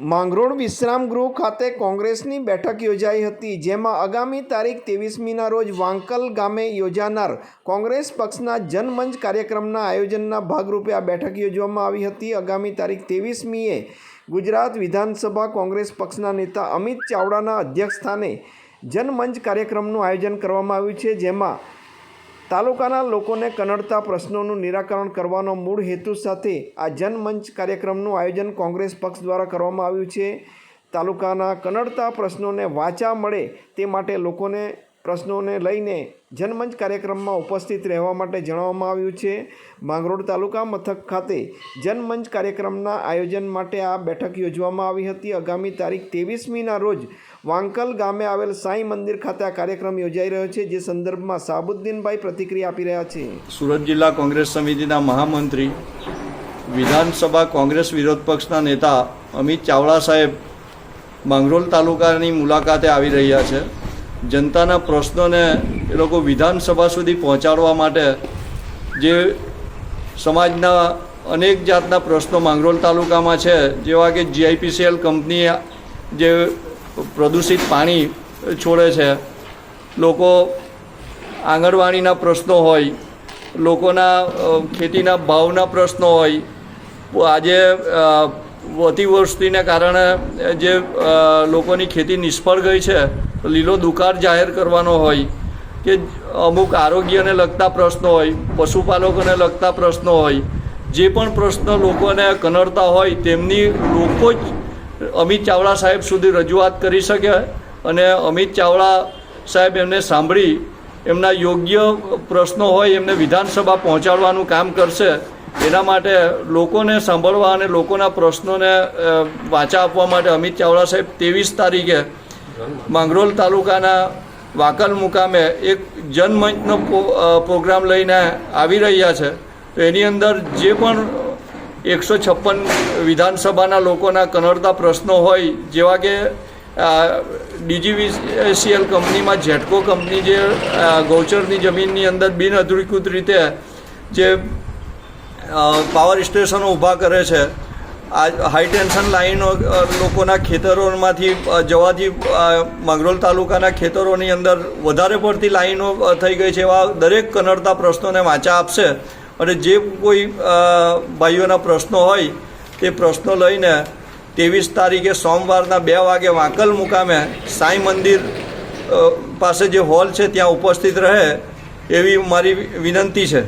માંગરોળ વિશ્રામ ગૃહ ખાતે કોંગ્રેસની બેઠક યોજાઈ હતી, જેમાં આગામી તારીખ ત્રેવીસમીના રોજ વાંકલ ગામે યોજાનાર કોંગ્રેસ પક્ષના જનમંચ કાર્યક્રમના આયોજનના ભાગરૂપે આ બેઠક યોજવામાં આવી હતી. આગામી તારીખ ત્રેવીસમીએ ગુજરાત વિધાનસભા કોંગ્રેસ પક્ષના નેતા અમિત ચાવડાના અધ્યક્ષસ્થાને જનમંચ કાર્યક્રમનું આયોજન કરવામાં આવ્યું છે, જેમાં તાલુકાના લોકોને કનડતા પ્રશ્નોનું નિરાકરણ કરવાનો મૂળ હેતુ સાથે આ જનમંચ કાર્યક્રમનું આયોજન કોંગ્રેસ પક્ષ દ્વારા કરવામાં આવ્યું છે. તાલુકાના કનડતા પ્રશ્નોને વાચા મળે તે માટે લોકોને પ્રશ્નોને લઈને જનમંચ કાર્યક્રમમાં ઉપસ્થિત રહેવા માટે જણાવવામાં આવ્યું છે. માંગરોળ તાલુકા મથક ખાતે જનમંચ કાર્યક્રમના આયોજન માટે આ બેઠક યોજવામાં આવી હતી. આગામી તારીખ ત્રેવીસમીના રોજ વાંકલ ગામે આવેલ સાંઈ મંદિર ખાતે આ કાર્યક્રમ યોજાઈ રહ્યો છે, જે સંદર્ભમાં સાબુદ્દીનભાઈ પ્રતિક્રિયા આપી રહ્યા છે. સુરત જિલ્લા કોંગ્રેસ સમિતિના મહામંત્રી, વિધાનસભા કોંગ્રેસ વિરોધ પક્ષના નેતા અમિત ચાવડા સાહેબ માંગરોળ તાલુકાની મુલાકાતે આવી રહ્યા છે. જનતાના પ્રશ્નોને એ લોકો વિધાનસભા સુધી પહોંચાડવા માટે જે સમાજના અનેક જાતના પ્રશ્નો માંગરોળ તાલુકામાં છે, જેવા કે જીઆઈપીસીએલ કંપની જે પ્રદૂષિત પાણી છોડે છે, લોકો આંગણવાડીના પ્રશ્નો હોય, લોકોના ખેતીના ભાવના પ્રશ્નો હોય, આજે અતિવૃષ્ટિને કારણે જે લોકોની ખેતી નિષ્ફળ ગઈ છે લીલો દુકાળ જાહેર કરવાનો હોય કે અમુક આરોગ્યને લગતા પ્રશ્નો હોય, પશુપાલકોને લગતા પ્રશ્નો હોય, જે પણ પ્રશ્ન લોકોને કનડતા હોય તેમની લોકો જ અમિત ચાવડા સાહેબ સુધી રજૂઆત કરી શકે અને અમિત ચાવડા સાહેબ એમને સાંભળી એમના યોગ્ય પ્રશ્નો હોય એમને વિધાનસભા પહોંચાડવાનું કામ કરશે, એના માટે લોકોને સાંભળવા અને લોકોના પ્રશ્નોને વાંચા આપવા માટે અમિત ચાવડા સાહેબ ત્રેવીસ તારીખે માંગરોળ તાલુકાના વાકલ મુકામે એક જનમંચનો પ્રોગ્રામ લઈને આવી રહ્યા છે. તો એની અંદર જે પણ એકસો છપ્પન વિધાનસભાના લોકોના કનડતા પ્રશ્નો હોય, જેવા કે ડીજીવીસીએલ કંપનીમાં જેટકો કંપની જે ગૌચરની જમીનની અંદર બિનઅધિકૃત રીતે જે પાવર સ્ટેશનો ઊભા કરે છે આ હાઈ ટેન્શન લાઈનો લોકોના ખેતરોમાંથી જવાથી માંગરોલ તાલુકાના ખેતરોની અંદર વધારે પડતી લાઈનો થઈ ગઈ છે એવા દરેક કનડતા પ્રશ્નોને વાંચા આપશે. અને જે કોઈ ભાઈઓના પ્રશ્નો હોય, તે પ્રશ્નો લઈને ત્રેવીસ તારીખે સોમવારના બે વાગે વાંકલ મુકામે સાંઈ મંદિર પાસે જે હોલ છે ત્યાં ઉપસ્થિત રહે, એવી મારી વિનંતી છે.